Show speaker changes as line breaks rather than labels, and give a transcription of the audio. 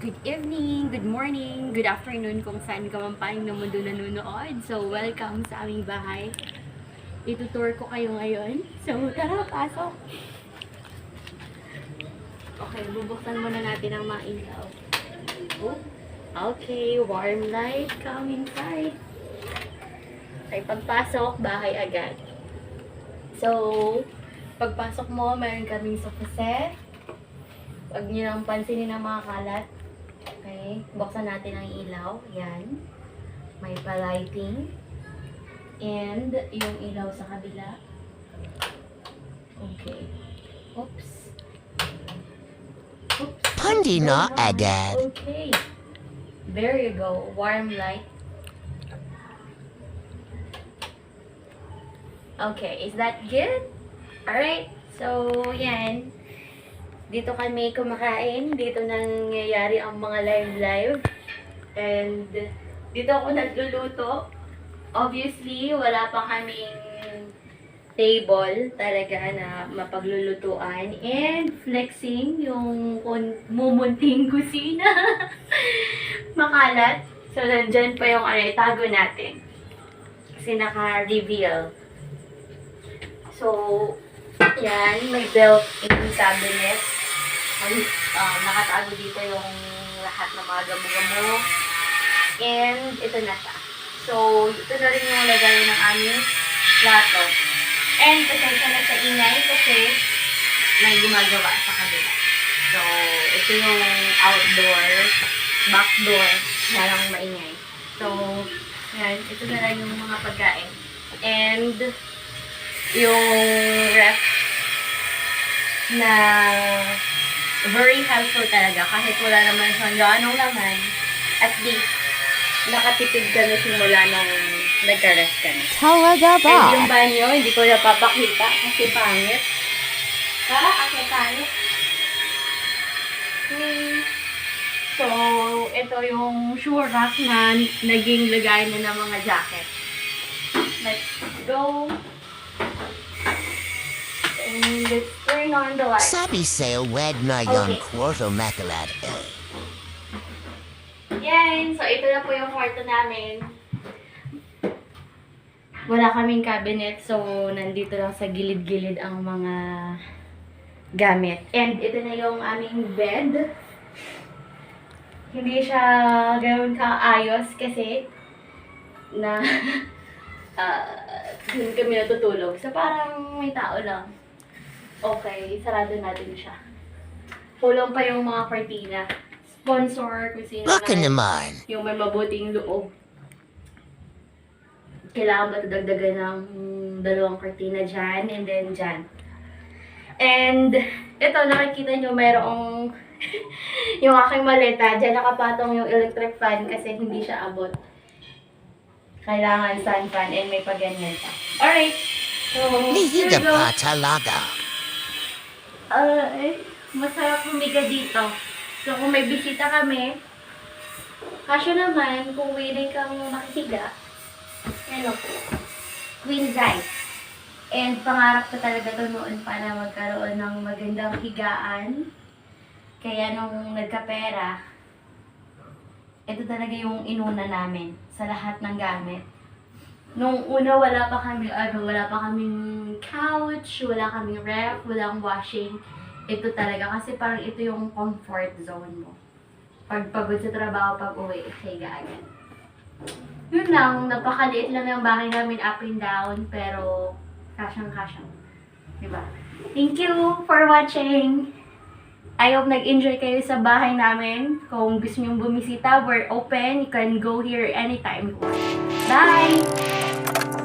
Good evening, good morning, good afternoon kung saan ka man paing na mundo nanonood. So, welcome sa aming bahay. Itutour ko kayo ngayon. So, tara, pasok! Okay, bubuksan muna natin ang mga ilaw. Oh, okay, warm light, come inside. Okay, pagpasok, bahay agad. So, pagpasok mo, meron kaming sofa set. Huwag niyo nang pansinin ang mga kalat. Okay, buksan natin ang ilaw. Yan. May pa-lighting. And yung ilaw sa kabila. Okay. Oops. Oops.
Pandi na agad.
Okay. There you go. Warm light. Okay, is that good? Alright. So, yan. Dito kami kumakain. Dito nangyayari ang mga live-live. And dito ako nagluluto. Obviously, wala pa kaming table talaga na mapaglulutuan. And flexing yung mumunting kusina. Makalat. So, nandyan pa yung ano, itago natin. Kasi naka-reveal. So, yan, may built-in cabinet. Ay, um, nakatago dito yung lahat ng mga gamo-gamo. And ito na siya. So, ito na rin yung lagayan ng aming plato. And pasensya na sa ingay kasi may gumagawa sa kabila. So, ito yung outdoor, back door, na lang maingay. So, yan, ito na lang yung mga pagkain. And, yung ref na very helpful talaga kahit wala naman siyang gaanong laman at least nakatipid ka na simula nung nagka-ref ka na.
Talaga ba?
And yung banyo, hindi ko napapakita kasi pangit. Para kasi pangit. Hmm. So, ito yung shoe rack na naging lagay na ng mga jacket. Let's go. And let's turn on the light.
Sabi sa'yo, wed na yung
Okay.
kwarto makalat eh.
Yan. So, ito na po yung kwarto namin. Wala kaming cabinet. So, nandito lang sa gilid-gilid ang mga gamit. And ito na yung aming bed. Hindi siya ganoon kaayos kasi na ah doon kami natutulog. So, parang may tao lang. Okay, sarado natin siya. Kulong pa yung mga cortina. Sponsor, kung sino
Baka
man
naman.
yung may mabuting loob. Kailangan ba dagdagan ng dalawang cortina dyan and then dyan. And ito, nakikita nyo mayroong yung aking maleta. Dyan nakapatong yung electric fan kasi hindi siya abot. Kailangan sun fan and may paganyan pa. Alright. So, here you go.
Pa talaga.
Ay, masarap humiga dito. So, kung may bisita kami, kasyo naman, kung willing kang makihiga, ano queen size. And pangarap ko talaga to noon para magkaroon ng magandang higaan. Kaya nung nagkapera, ito talaga yung inuna namin sa lahat ng gamit. Nung una wala pa kami ano, wala pa kaming couch, wala kaming ref, walang washing. Ito talaga kasi parang ito yung comfort zone mo. Pag pagod sa trabaho, pag uwi, higa agad. Yun lang, napakaliit lang yung bahay namin up and down, pero kasyang-kasyang. Diba? Thank you for watching! I hope nag-enjoy kayo sa bahay namin. Kung gusto nyong bumisita, we're open. You can go here anytime. Bye! Thank you.